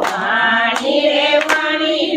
વાણી રે વાણી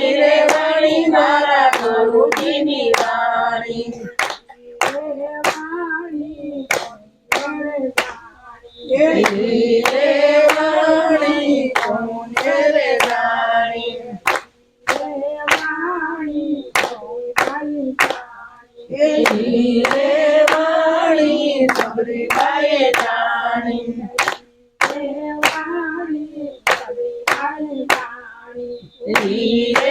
Yeah.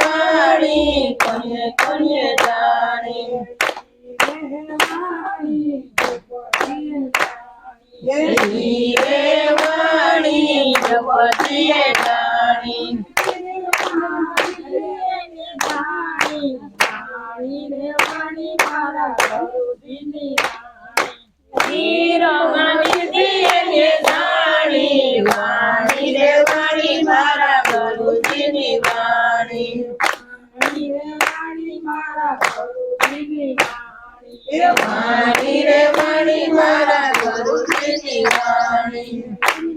વાણી કોને કોને જાણી? મારા ગુરુજીની વાણી એ વાણી રે વાણી મારા ગુરુજીની વાણી.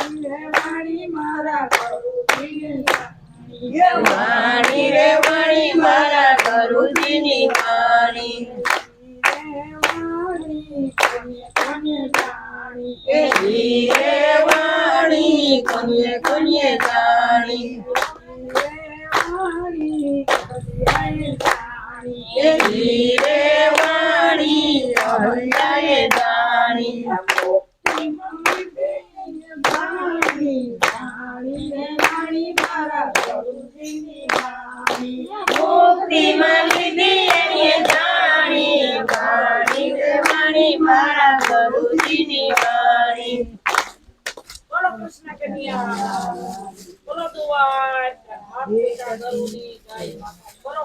વાણી મારા વાણી રે વાણી મારા કરુજીની વાણી ધીરે વાણી કોને કોને જાણી. ધીરે વાણી ભક્તિમાં લીધી એની જાણી બોલો કૃષ્ણ બોલો દુવાર માતા ગરુની ગાય બોલો